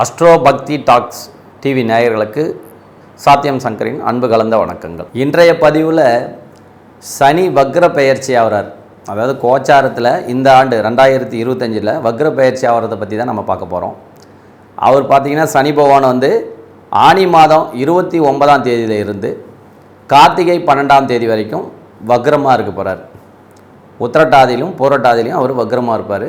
Astro பக்தி tax TV நேயர்களுக்கு சாத்தியம் சங்கரின் அன்பு கலந்த வணக்கங்கள். இன்றைய பதிவில் சனி வக்ர பெயர்ச்சி ஆகிறார் அதாவது கோச்சாரத்தில் இந்த ஆண்டு ரெண்டாயிரத்தி இருபத்தஞ்சில் வக்ர பெயர்ச்சி ஆகிறத பற்றி தான் நம்ம பார்க்க போகிறோம் அவர் பார்த்தீங்கன்னா சனி பகவான் வந்து ஆனி மாதம் இருபத்தி ஒன்பதாம் தேதியில் இருந்து கார்த்திகை பன்னெண்டாம் தேதி வரைக்கும் வக்ரமாக இருக்க போகிறார் உத்திரட்டாதியிலும் பூரட்டாதியிலும் அவர் வக்ரமாக இருப்பார்.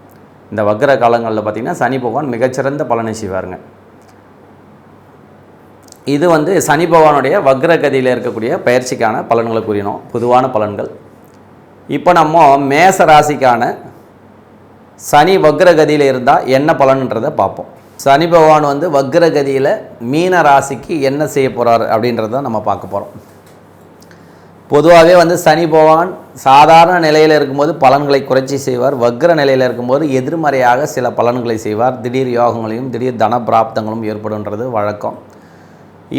இந்த வக்ர காலங்களில் பார்த்திங்கன்னா சனி பகவான் மிகச்சிறந்த பலனை செய்வாருங்க. இது வந்து சனி பகவானுடைய வக்ர கதியில் இருக்கக்கூடிய பயிற்சிக்கான பலன்களை கூறினோம். பொதுவான பலன்கள். இப்போ நம்ம மேச ராசிக்கான சனி வக்ரகதியில் இருந்தால் என்ன பலன்ன்றதை பார்ப்போம். சனி பகவான் வந்து வக்ரகதியில் மீன ராசிக்கு என்ன செய்ய போகிறார் அப்படின்றத நம்ம பார்க்க போகிறோம் பொதுவாகவே வந்து சனி பகவான் சாதாரண நிலையில் இருக்கும்போது பலன்களை குறைச்சி செய்வார். வக்ர நிலையில் இருக்கும்போது எதிர்மறையாக சில பலன்களை செய்வார். திடீர் யோகங்களையும் திடீர் தன பிராப்தங்களும் ஏற்படுன்றது வழக்கம்.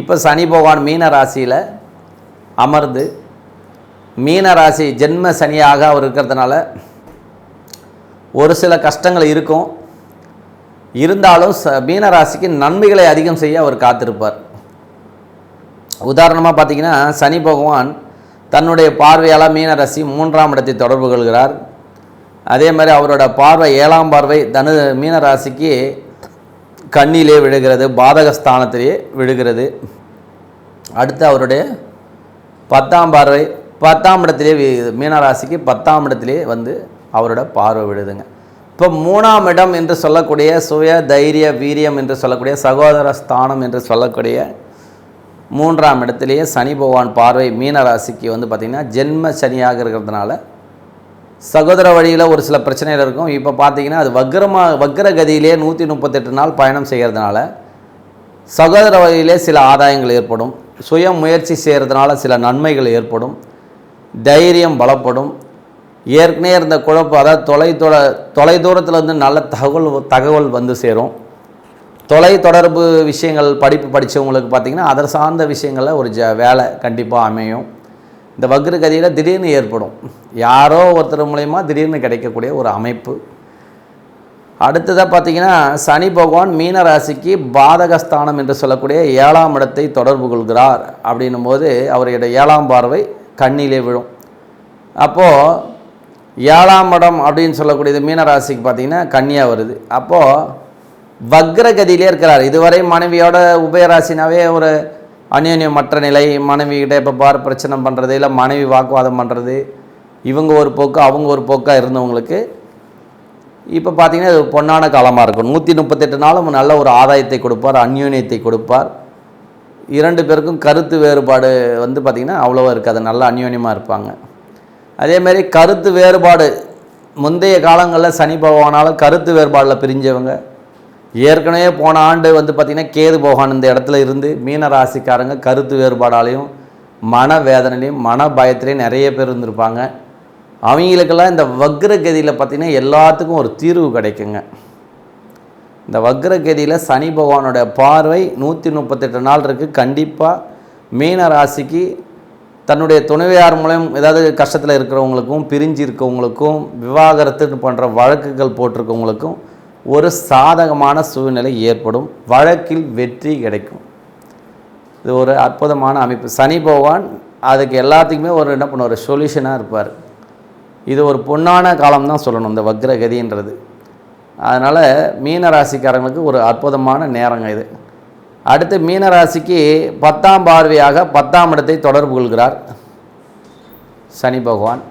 இப்போ சனி பகவான் மீன ராசியில் அமர்ந்து மீன ராசி ஜென்ம சனியாக அவர் இருக்கிறதுனால ஒரு சில கஷ்டங்கள் இருக்கும். இருந்தாலும் ச மீன ராசிக்கு நன்மைகளை அதிகம் செய்ய அவர் காத்திருப்பார். உதாரணமாக பார்த்தீங்கன்னா சனி பகவான் தன்னுடைய பார்வையால் மீனராசி மூன்றாம் இடத்தை தொடர்பு கொள்கிறார். அதே மாதிரி அவரோட பார்வை ஏழாம் பார்வை தனு மீன ராசிக்கு கண்ணிலே விழுகிறது பாதகஸ்தானத்திலே விழுகிறது. அடுத்து அவருடைய பத்தாம் பார்வை பத்தாம் இடத்திலே வி- மீனராசிக்கு பத்தாம் இடத்திலே வந்து அவரோட பார்வை விழுதுங்க. இப்போ மூணாம் இடம் என்று சொல்லக்கூடிய சுய தைரிய வீரியம் என்று சொல்லக்கூடிய சகோதர ஸ்தானம் என்று சொல்லக்கூடிய மூன்றாம் இடத்துலையே சனி பகவான் பார்வை மீன ராசிக்கு வந்து பார்த்திங்கன்னா ஜென்ம சனியாக இருக்கிறதுனால சகோதர வழியில் ஒரு சில பிரச்சனைகள் இருக்கும். இப்போ பார்த்தீங்கன்னா அது வக்ரமாக வக்ரகதியிலே நூற்றி முப்பத்தெட்டு நாள் பயணம் செய்கிறதுனால சகோதர வழியிலே சில ஆதாயங்கள் ஏற்படும். சுய முயற்சி செய்கிறதுனால சில நன்மைகள் ஏற்படும். தைரியம் பலப்படும். ஏற்கனவே இருந்த குழப்பம் அதாவது தொலை தொலை தொலை தூரத்தில் வந்து நல்ல தகவல் தகவல் வந்து சேரும். தொலை தொடர்பு விஷயங்கள் படிப்பு படித்தவங்களுக்கு பார்த்திங்கன்னா அதர் சார்ந்த விஷயங்களில் ஒரு ஜ வேலை கண்டிப்பாக அமையும். இந்த வக்ர கதியில் திடீர்னு ஏற்படும். யாரோ ஒருத்தர் மூலயமா திடீர்னு கிடைக்கக்கூடிய ஒரு அமைப்பு. அடுத்ததாக பார்த்தீங்கன்னா சனி பகவான் மீன ராசிக்கு பாதகஸ்தானம் என்று சொல்லக்கூடிய ஏழாம் இடத்தை தொடர்பு கொள்கிறார். அப்படின்னும் போது அவருடைய ஏழாம் பார்வை கண்ணிலே விழும். அப்போது ஏழாம் இடம் அப்படின்னு சொல்லக்கூடியது மீனராசிக்கு பார்த்திங்கன்னா பார்த்தீங்கன்னா கன்னியாக வருது. அப்போது வக்ரகதியிலே இருக்கிறார். இதுவரை மனைவியோட உபயராசினாவே ஒரு அந்யோன்யமற்ற நிலை மனைவிகிட்ட இப்போ பார் பிரச்சனை பண்ணுறது இல்லை மனைவி வாக்குவாதம் பண்ணுறது இவங்க ஒரு போக்கு அவங்க ஒரு போக்காக இருந்தவங்களுக்கு இப்போ பார்த்தீங்கன்னா இது பொன்னான காலமாக இருக்கும். நூற்றி முப்பத்தெட்டு நாளும் நல்ல ஒரு ஆதாயத்தை கொடுப்பார் அந்யோன்யத்தை கொடுப்பார். இரண்டு பேருக்கும் கருத்து வேறுபாடு வந்து பார்த்திங்கன்னா அவ்வளோவா இருக்காது. நல்லா அந்யோன்யமாக இருப்பாங்க. அதேமாரி கருத்து வேறுபாடு முந்தைய காலங்களில் சனி பகவானால் கருத்து வேறுபாடில் பிரிஞ்சவங்க ஏற்கனவே போன ஆண்டு வந்து பார்த்திங்கன்னா கேது போகான் இந்த இடத்துல இருந்து மீன ராசிக்காரங்க கருத்து வேறுபாடாலையும் மன வேதனையிலையும் மன பயத்திலையும் நிறைய பேர் இருந்திருப்பாங்க. அவங்களுக்கெல்லாம் இந்த வக்ரகதியில் பார்த்திங்கன்னா எல்லாத்துக்கும் ஒரு தீர்வு கிடைக்குங்க. இந்த வக்ரகதியில் சனி பகவானுடைய பார்வை நூற்றி முப்பத்தெட்டு நாள் இருக்குது கண்டிப்பாக மீன ராசிக்கு தன்னுடைய துணைவியார் மூலம் ஏதாவது கஷ்டத்தில் இருக்கிறவங்களுக்கும் பிரிஞ்சு இருக்கவங்களுக்கும் விவாகரத்து போன்ற வழக்குகள் போட்டிருக்கவங்களுக்கும் ஒரு சாதகமான சூழ்நிலை ஏற்படும். வழக்கில் வெற்றி கிடைக்கும். இது ஒரு அற்புதமான அமைப்பு. சனி பகவான் அதுக்கு எல்லாத்துக்குமே ஒரு என்ன பண்ணுவார்? சொல்யூஷனாக இருப்பார். இது ஒரு பொன்னான காலம் தான் சொல்லணும் இந்த வக்ரகதின்றது. அதனால் மீன ராசிக்காரங்களுக்கு ஒரு அற்புதமான நேரங்க இது. அடுத்து மீன ராசிக்கு பத்தாம் பார்வையாக பத்தாம் இடத்தை தொடர்பு கொள்கிறார் சனி பகவான்.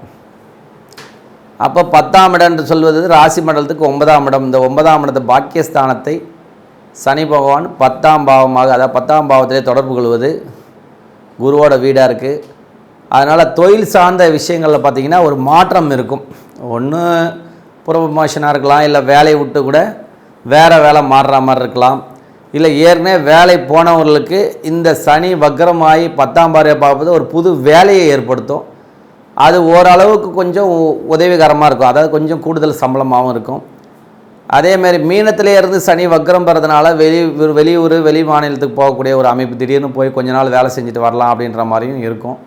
அப்போ பத்தாம் இடம் என்று சொல்வது ராசி மண்டலத்துக்கு ஒன்பதாம் இடம். இந்த ஒன்பதாம் இடத்து பாக்கியஸ்தானத்தை சனி பகவான் பத்தாம் பாவமாக அதாவது பத்தாம் பாவத்திலே தொடர்பு கொள்வது குருவோட வீடாக இருக்குது அதனால் தொழில் சார்ந்த விஷயங்களில் பார்த்திங்கன்னா ஒரு மாற்றம் இருக்கும். ஒன்று ப்ரொமோஷனாக இருக்கலாம் இல்லை வேலையை விட்டு கூட வேறு வேலை மாறுற மாதிரி இருக்கலாம். இல்லை ஏற்கனவே வேலை போனவர்களுக்கு இந்த சனி வக்கரமாகி பத்தாம் பார்வை பார்ப்பது ஒரு புது வேலையை ஏற்படுத்தும். அது ஓரளவுக்கு கொஞ்சம் உ- உதவிகரமாக இருக்கும். அதாவது கொஞ்சம் கூடுதல் சம்பளமாகவும் இருக்கும். அதேமாரி மீனத்திலே இருந்து சனி வக்கரம் பெறதுனால வெளி வெளியூர் வெளி மாநிலத்துக்கு போகக்கூடிய ஒரு அமைப்பு திடீர்னு போய் கொஞ்ச நாள் வேலை செஞ்சுட்டு வரலாம் அப்படின்ற மாதிரியும் இருக்கும்.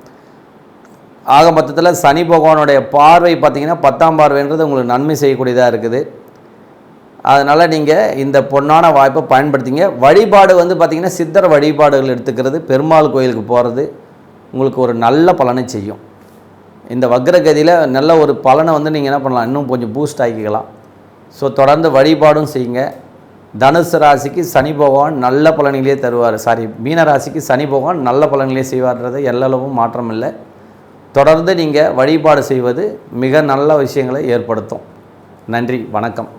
ஆக மொத்தத்தில் சனி பகவானுடைய பார்வை பார்த்தீங்கன்னா பத்தாம் பார்வைன்றது உங்களுக்கு நன்மை செய்யக்கூடியதாக இருக்குது. அதனால் நீங்கள் இந்த பொன்னான வாய்ப்பை பயன்படுத்திங்க. வழிபாடு வந்து பார்த்திங்கன்னா சித்தர் வழிபாடுகள் எடுத்துக்கிறது. பெருமாள் கோயிலுக்கு போகிறது உங்களுக்கு ஒரு நல்ல பலனை செய்யும். இந்த வக்ரகதியில் நல்ல ஒரு பலனை வந்து நீங்கள் என்ன பண்ணலாம்? இன்னும் கொஞ்சம் பூஸ்ட் ஆக்கிக்கலாம். ஸோ தொடர்ந்து வழிபாடும் செய்யுங்க. தனுசு ராசிக்கு சனி பகவான் நல்ல பலன்களே தருவார். சாரி மீன ராசிக்கு சனி பகவான் நல்ல பலன்களே செய்வார்ன்றது எல்லளவும் மாற்றம் இல்லை தொடர்ந்து நீங்கள் வழிபாடு செய்வது மிக நல்ல விஷயங்களை ஏற்படுத்தும். நன்றி வணக்கம்.